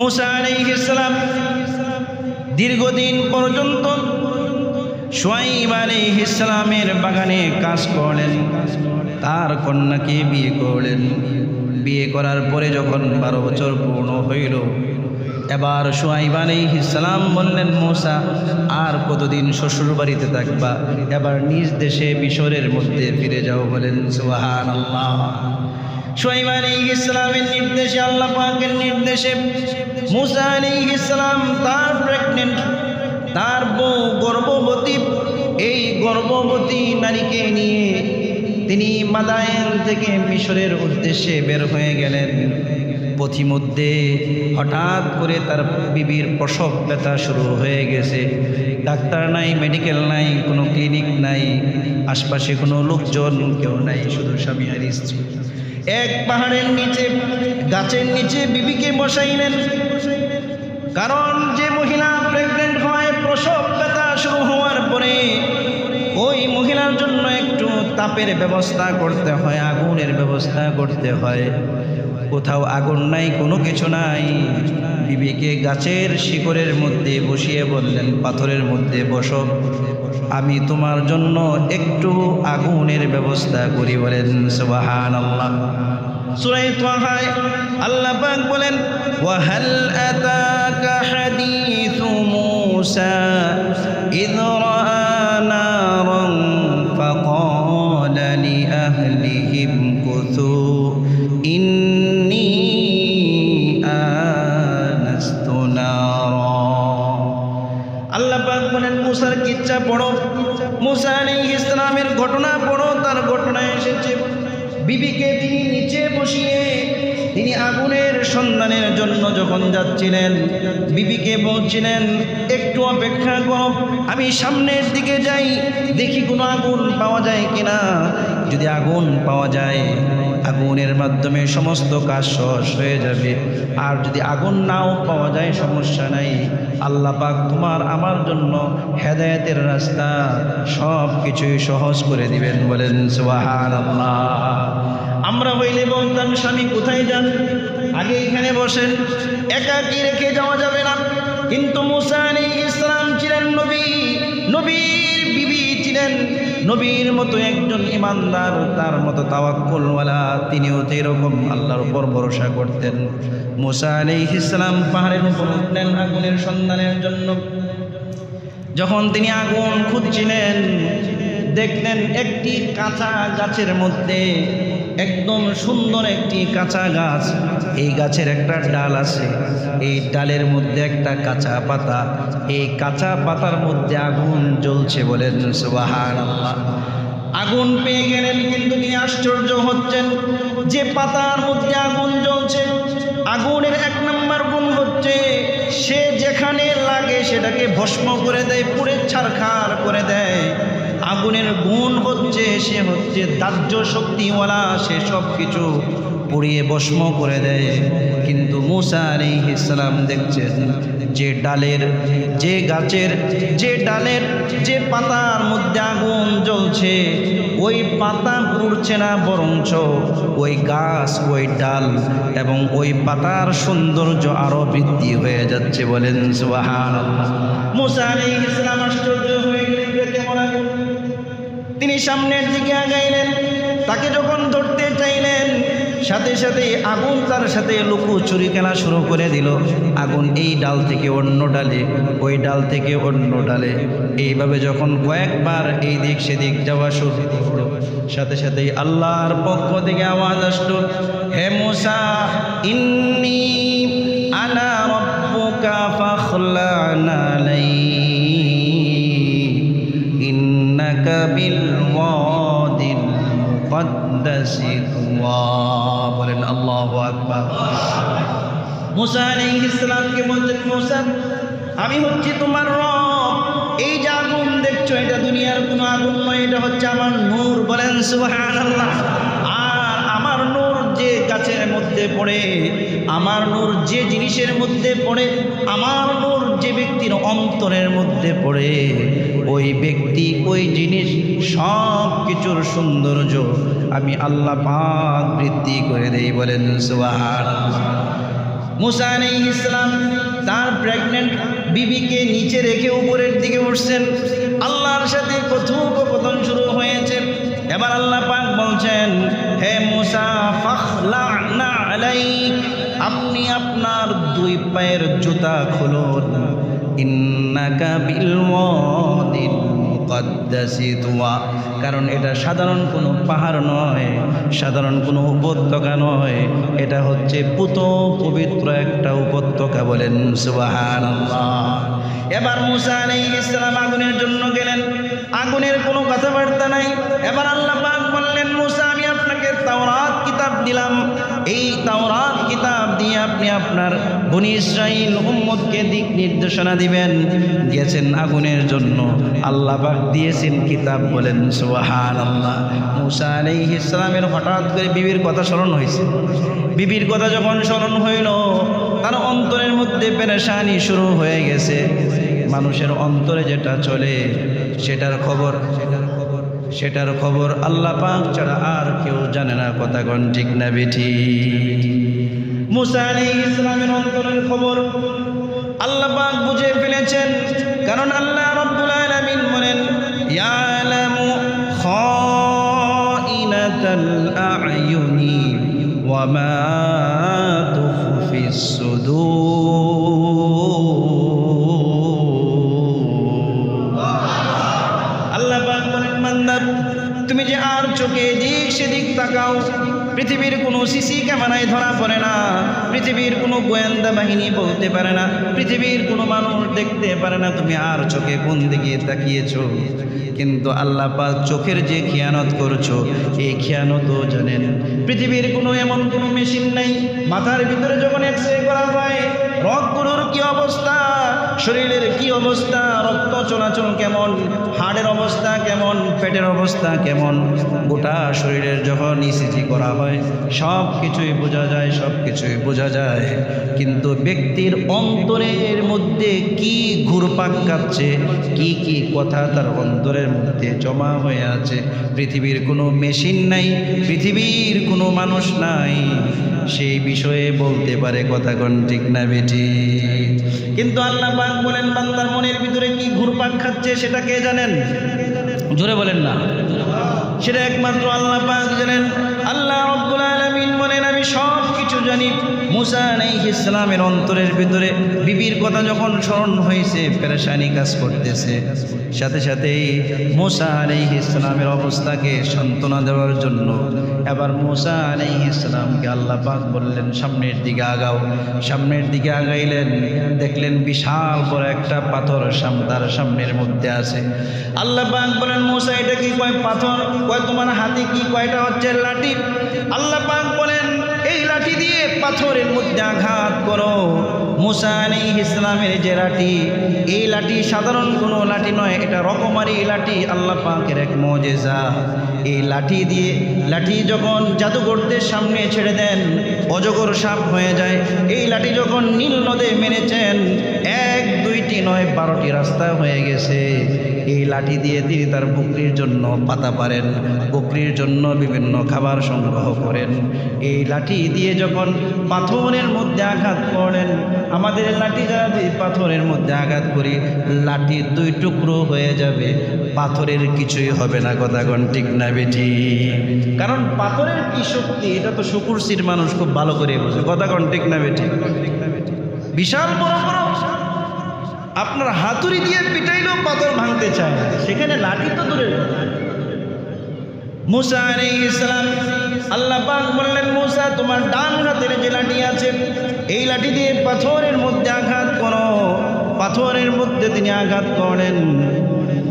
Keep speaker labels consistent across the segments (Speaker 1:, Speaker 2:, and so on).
Speaker 1: মুসা আলাইহিসসালাম দীর্ঘদিন পর্যন্ত সোয়াইব আলাইহিসসালামের বাগানে কাজ করলেন। তার কন্যাকে বিয়ে করলেন। বিয়ে করার পরে যখন বারো বছর পূর্ণ হইল, এবার সোয়াইব আলাইহিসসালাম বললেন, মোসা, আর কতদিন শ্বশুর বাড়িতে থাকবা? এবার নিজ দেশে মিশরের মধ্যে ফিরে যাও বলেন সুবাহান আল্লাহ সোয়াইব আলাইহিস সালামের নির্দেশে, আল্লাহ পাকের নির্দেশে, মুসা আলাইহিস সালাম তার প্রেগনেন্ট তার বউ গর্ভবতী, এই গর্ভবতী নারীকে নিয়ে তিনি মাদায়েন থেকে মিশরের উদ্দেশ্যে বের হয়ে গেলেন। পথিমধ্যে হঠাৎ করে তার বিবির প্রসব ব্যথা শুরু হয়ে গেছে। ডাক্তার নাই মেডিকেল নাই, কোনো ক্লিনিক নাই, আশপাশে কোনো লোকজন, কেউ নাই, শুধু স্বামী আর স্ত্রী। এক পাহাড়ের নিচে, গাছের নিচে বিবিকে বসাইলেন। কারণ যে মহিলা প্রেগনেন্ট হয়, প্রসব ব্যথা শুরু হওয়ার পরে ওই মহিলার জন্য একটু তাপের ব্যবস্থা করতে হয়, আগুনের ব্যবস্থা করতে হয়। কোথাও আগুন নাই, কোনো কিছু নাই। বিবিকে গাছের শিকড়ের মধ্যে বসিয়ে বললেন, পাথরের মধ্যে বসো। আমি তোমার জন্য একটু আগুনের ব্যবস্থা করি বলেন সুবাহান আল্লাহ বলেন ওয়াহাল সন্ধানের জন্য যখন যাচ্ছিলেন, বিবিকে বলছিলেন, একটু অপেক্ষা করো, আমি সামনের দিকে যাই, দেখি কোনো আগুন পাওয়া যায় কিনা। যদি আগুন পাওয়া যায়, আগুনের মাধ্যমে সমস্ত কাজ সহজ হয়ে যাবে। আর যদি আগুন নাও পাওয়া যায়, সমস্যা নাই। আল্লাহ পাক তোমার, আমার জন্য হেদায়েতের রাস্তা সব কিছুই সহজ করে দিবেন বলেন সুবাহান আল্লাহ আমরা হইলে বলতাম, স্বামী, কোথায় যান? আগে এখানে বসেন। একাকি রেখে যাওয়া যাবে না। কিন্তু মুসা আলাইহিস ইসলাম ছিলেন নবী। নবীর বিবি ছিলেন। নবীর মতো একজন ইমানদার, তার মতো তাওয়াক্কুলওয়ালা, তিনিও তো এরকম আল্লাহর উপর ভরসা করতেন। মুসা ইসলাম পাহাড়ের উপর উঠলেন আগুনের সন্ধানের জন্য। যখন তিনি আগুন খুঁজছিলেন, দেখলেন একটি কাঁচা গাছের মধ্যে একদম সুন্দর একটি কাঁচা গাছ। এই গাছের একটা ডাল আছে। এই ডালের মধ্যে একটা কাঁচা পাতা। এই কাঁচা পাতার মধ্যে আগুন জ্বলছে বলেন সুবাহান আগুন পেয়ে গেলেন কিন্তু তিনি আশ্চর্য হচ্ছেন। যে পাতার মধ্যে আগুন জ্বলছে, আগুনের এক নম্বর গুণ হচ্ছে সে যেখানে লাগে সেটাকে ভস্ম করে দেয় পুড়ে ছারখার করে দেয়। আগুনের গুণ হচ্ছে, সে হচ্ছে দাহ্য শক্তিওয়ালা, সে সব কিছু পুড়িয়ে ভস্ম করে দেয়। কিন্তু মুসা আলাইহিস ইসলাম দেখছেন, যে ডালের, যে গাছের, যে ডালের, যে পাতার মধ্যে আগুন জ্বলছে, ওই পাতা পুড়ছে না, বরঞ্চ ওই গাছ, ওই ডাল এবং ওই পাতার সৌন্দর্য আরও বৃদ্ধি হয়ে যাচ্ছে বলেন সুবাহান মুসা আলাইহিস ইসলাম আশ্চর্য হয়ে গেলেন। তিনি সামনের দিকে আগাইলেন, তাকে যখন ধরতে চাইলেন, সাথে সাথে আগুন তার সাথে লুকু চুরি খেলা শুরু করে দিল। আগুন এই ডাল থেকে অন্য ডালে, ওই ডাল থেকে অন্য ডালে। এইভাবে যখন কয়েকবার এই দিক সেদিক যাওয়া শুরু করল, সাথে সাথেই আল্লাহর পক্ষ থেকে আওয়াজ আসলো, হে মুসা, ইন্নি আনা রব্বুকা ফাখলানা বলেন আল্লাহু আকবার মুসা আলাইহিস আমি হচ্ছি তোমার রব। এই যে আগুন দেখছ, এটা দুনিয়ার কোনো আগুন নয়, এটা হচ্ছে আমার নূর। বলেন, সুবহানাল্লাহ। যে গাছের মধ্যে পড়ে, আমার নূর যে জিনিসের মধ্যে পড়ে, আমার নূর যে ব্যক্তির অন্তরের মধ্যে পড়ে, ওই ব্যক্তি, ওই জিনিস সব কিছুর সৌন্দর্য আমি আল্লাহ পাক বৃদ্ধি করে দেই বলেন, সুবহানাল্লাহ। মুসা আলাইহিস ইসলাম তার প্রেগনেন্ট বিবিকে নিচে রেখে উপরের দিকে উঠছেন। আল্লাহর সাথে কথোপকথন শুরু হয়েছে। এবার আল্লাহ পাক বলছেন, হে মুসা আলাইক, আপনি আপনার দুই পায়ের জুতা খুলুন। ইন্নাকা বিল কারণ এটা সাধারণ কোনো পাহাড় নয়, সাধারণ কোনো উপত্যকা নয়। এটা হচ্ছে পুত পবিত্র একটা উপত্যকা বলেন, সুবহানাল্লাহ। এবার মুসা আলাইহিস ইসলাম আগুনের জন্য গেলেন। আগুনের কোনো কথাবার্তা নাই। এবার আল্লাহ পাক বললেন, মুসা, আমি আপনাকে তাওরাত কিতাব দিলাম। এই তাওরাত কিতাব দিয়ে আপনি আপনার বনি ইসরাইল উম্মতকে দিক নির্দেশনা দিবেন। দিয়েছেন আগুনের জন্য। আল্লাহ পাক দিয়েছেন কিতাব বলেন সুবাহান আল্লাহ মুসা আলাইহিস ইসলামের হঠাৎ করে বিবির কথা স্মরণ হয়েছে। বিবির কথা যখন স্মরণ হইল, তার অন্তরের মধ্যে পেরেশানি শুরু হয়ে গেছে। মানুষের অন্তরে যেটা চলে, সেটার খবর সেটার খবর আল্লাহ পাক ছাড়া আর কেউ জানে না কথা কোন ঠিক না বেঠি। মুসা ইসলামের অন্তরের খবর আল্লাহ পাক বুঝে ফেলেছেন, কারণ আল্লাহ রাব্বুল আলামিন বলেন, ইয়ালামু খাইনাতাল আ'য়ুনি ওয়া মা তুখফিস সুদূর। চোখে এদিক সেদিক তাকাও। পৃথিবীর কোনো সিসি ক্যামেরায় ধরা পড়ে না। পৃথিবীর কোনো গোয়েন্দা বাহিনী বলতে পারে না। পৃথিবীর কোনো মানুষ দেখতে পারে না। তুমি আর চোখে কোন দিকে তাকিয়েছো? কিন্তু আল্লাহ পাক চোখের যে খেয়ানত করছ, এই খেয়ানতও জানেন। পৃথিবীর কোনো এমন কোনো মেশিন নাই। মাথার ভিতরে যখন এক্স রে করা হয় রক্তগুলোর কি অবস্থা? শরীরের কি অবস্থা? রক্ত চলাচল কেমন? হাড়ের অবস্থা কেমন? পেটের অবস্থা কেমন? গোটা শরীরের যখন ইসিজি করা হয় সব কিছুই বোঝা যায় সব কিছুই বোঝা যায়। কিন্তু ব্যক্তির অন্তরের মধ্যে কি ঘুরপাক কাচ্ছে কি কি কথা তার অন্তরের মধ্যে জমা হয়ে আছে, পৃথিবীর কোনো মেশিন নাই, পৃথিবীর কোনো মানুষ নাই। সেই বিষয়ে বলতে পারে কথা কোন ঠিক না বেটি? কিন্তু আল্লাহ পাক বলেন, বান্দার মনের ভিতরে কি ঘুরপাক খাচ্ছে সেটা কে জানেন? জোরে বলেন না। সেটা একমাত্র আল্লাহ পাক জানেন। আল্লাহ রব্বুল আলামিন বলেন, আমি সব জানি মুসা আলাইহিস ইসলামের অন্তরের ভিতরে বিবির কথা যখন স্মরণ হয়েছে, পেরেশানি কাজ করতেছে। সাথে সাথেই মুসা আলাইহিস ইসলামের অবস্থাকে সান্ত্বনা দেওয়ার জন্য এবার মুসা আলাইহিস ইসলামকে আল্লাহ পাক বললেন, সামনের দিকে আগাও। সামনের দিকে আগাইলেন, দেখলেন বিশাল বড় একটা পাথর তার সামনের মধ্যে আছে। আল্লাহ পাক বলেন, মুসা, এটা কি কয় পাথর? কয়, তোমার হাতে কি কয়টা হচ্ছে লাঠি? আল্লাহ পাক বলেন, এই লাঠি দিয়ে পাথরের মধ্যে আঘাত করো। মুসা আলাইহিস ইসলামের যে লাঠি, এই লাঠি সাধারণ কোনো লাঠি নয়, এটা রকমারি লাঠি, আল্লাহ পাকের এক মজেজা। এই লাঠি দিয়ে, লাঠি যখন জাদুঘরদের সামনে ছেড়ে দেন, অজগর সাপ হয়ে যায়। এই লাঠি যখন নীল নদে মেনেছেন এক, দুইটি নয়, বারোটি রাস্তা হয়ে গেছে। এই লাঠি দিয়ে তিনি তার বকরির জন্য পাতা পারেন, বকরির জন্য বিভিন্ন খাবার সংগ্রহ করেন। এই লাঠি দিয়ে যখন পাথরের মধ্যে আঘাত করেন, আমাদের লাঠি যারা পাথরের মধ্যে আঘাত করি লাঠি দুই টুকরো হয়ে যাবে। পাথরের কিছুই হবে না কথা কোন ঠিক না বেটি কারণ পাথরের কি শক্তি, এটা তো শুকুরসির মানুষ খুব ভালো করে বোঝে। কথা কোন ঠিক না বেটি বিশাল বড় বড় আপনার হাতুড়ি দিয়ে পিটাইলেও পাথর ভাঙতে চায় সেখানে লাঠি তো দূরের মুসা আলাইহিস ইসলাম আল্লাহ পাক বললেন, মুসা, তোমার ডান হাতের যে লাঠি আছে, এই লাঠি দিয়ে পাথরের মধ্যে আঘাত করো। পাথরের মধ্যে তিনি আঘাত করেন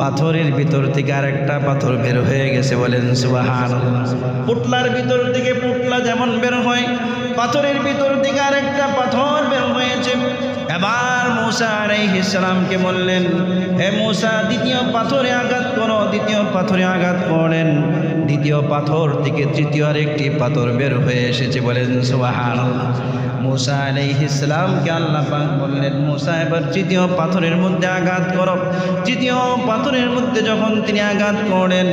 Speaker 1: পাথরের ভিতর থেকে আর একটা পাথর বের হয়ে গেছে বলেন সুবাহান পুটলার ভিতর থেকে পুটলা যেমন বের হয়, পাথরের ভিতর থেকে আরেকটা পাথর বের হয়েছে। এবার মুসা আলাইহিস সালামকে বললেন, হে মূসা, দ্বিতীয় পাথরে আঘাত করো, দ্বিতীয় পাথরে আঘাত করেন দ্বিতীয় পাথর থেকে তৃতীয় আরেকটি পাথর বের হয়ে এসেছে বলেন, সুবহানাল্লাহ। মুসা আলাইহিস ইসলামকে আল্লাহ পাক বললেন, মুসা, এবার তৃতীয় পাথরের মধ্যে আঘাত করো। তৃতীয় পাথরের মধ্যে যখন তিনি আঘাত করেন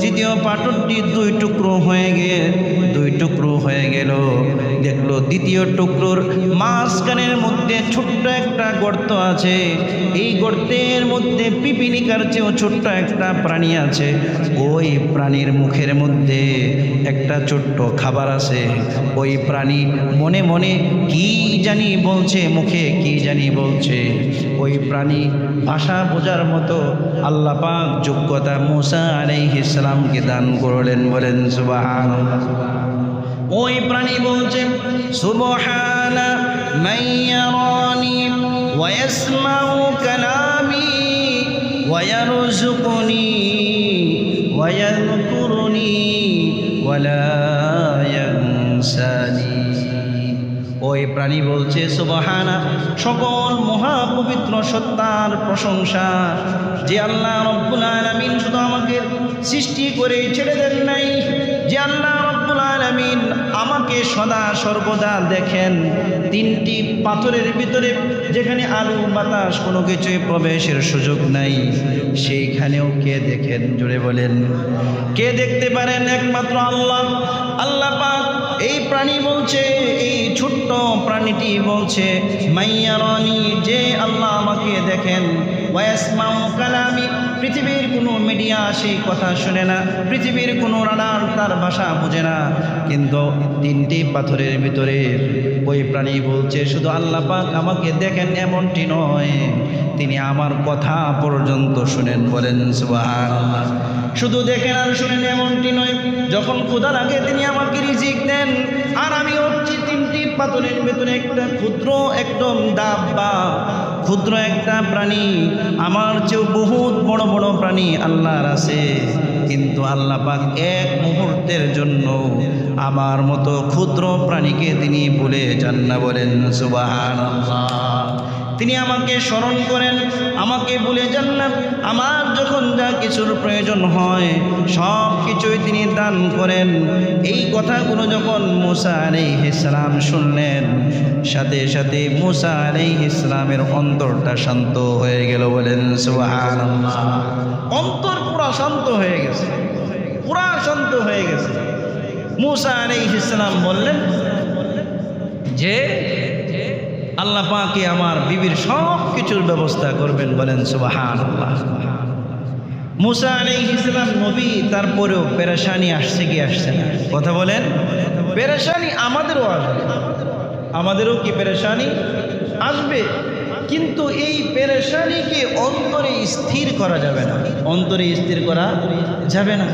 Speaker 1: তৃতীয় পাথরটি দুই টুকরো হয়ে গিয়ে দুই টুকরো হয়ে গেল। দেখল দ্বিতীয় টুকরোর মাঝখানের মধ্যে ছোট্ট একটা গর্ত আছে। এই গর্তের মধ্যে পিপিলিকার চেয়েও ছোট্ট একটা প্রাণী আছে। ওই প্রাণীর মুখের মধ্যে একটা ছোট্ট খাবার আছে। ওই প্রাণী মনে মনে কি জানি বলছে, মুখে কি জানি বলছে। ওই প্রাণী ভাষা বোঝার মতো আল্লাহ পাক যোগ্যতা মুসা আলাইহিস সালামকে দান করলেন, বলেন সুবহানাল্লাহ। ওই প্রাণী বলছে, সুবহানা ওই প্রাণী বলছে, সুবহানা, সকল মহাপবিত্র সত্তার প্রশংসা যে আল্লাহ রব্বুল আলামিন শুধু আমাকে সৃষ্টি করে ছেড়ে দেন নাই, যে আল্লাহ আমাকে সদা সর্বদা দেখেন। তিনটি পাথরের ভিতরে যেখানে আলু, বাতাস কোনো কিছুই প্রবেশের সুযোগ নাই। সেইখানেও কে দেখেন? জুড়ে বলেন। কে দেখতে পারেন? একমাত্র আল্লাহ। আল্লাহ পাক এই প্রাণী বলছে, এই ছোট্ট প্রাণীটি বলছে মাইয়া রানী যে আল্লাহ আমাকে দেখেন ওয়াসমাউ কালামি, পৃথিবীর কোনো মিডিয়া সেই কথা শুনে না, পৃথিবীর কোনো রানার তার ভাষা বোঝে না। কিন্তু তিনটি পাথরের ভিতরে ওই প্রাণী বলছে, শুধু আল্লাহ পাক আমাকে দেখেন এমনটি নয়। তিনি আমার কথা পর্যন্ত শুনেন বলেন, সুবহানাল্লাহ। শুধু দেখেন আর শুনেন এমনটি নয়, যখন ক্ষুধা আগে তিনি আমাকে রিজিক দেন। আর আমি হচ্ছি তিনটি পাথরের ভেতরে একটা ক্ষুদ্র একদম দাব্বা ক্ষুদ্র একটা প্রাণী, আমার চেয়েও বহুত বড় বড় প্রাণী আল্লাহর আছে। কিন্তু আল্লাহ পাক এক মুহূর্তের জন্য আমার মতো ক্ষুদ্র প্রাণীকে তিনি ভুলে যান না বলেন সুবাহান তিনি আমাকে স্মরণ করেন, আমাকে বলে যান না। আমার কিছুর প্রয়োজন হয়, সব কিছুই তিনি দান করেন। এই কথাগুলো যখন মুসা আলাইহিসসালাম শুনলেন, সাথে সাথে মুসা আলাইহিসসালামের অন্তরটা শান্ত হয়ে গেল বলেন অন্তর পুরা শান্ত হয়ে গেছে, পুরা শান্ত হয়ে গেছে। মুসা আলাইহিসসালাম বললেন, যে আল্লাহ পাকে আমার বিবির সব কিছুর ব্যবস্থা করবেন বলেন সুবাহান আল্লাহ মুসা আলী ইসলাম নবী, তারপরেও পেরেশানি আসছে কি আসছে না? কথা বলেন। পেরেশানি আমাদেরও আসবে। আমাদেরও কি পেরেশানি? আসবে। কিন্তু এই পেরেশানিকে অন্তরে স্থির করা যাবে না। অন্তরে স্থির করা যাবে না।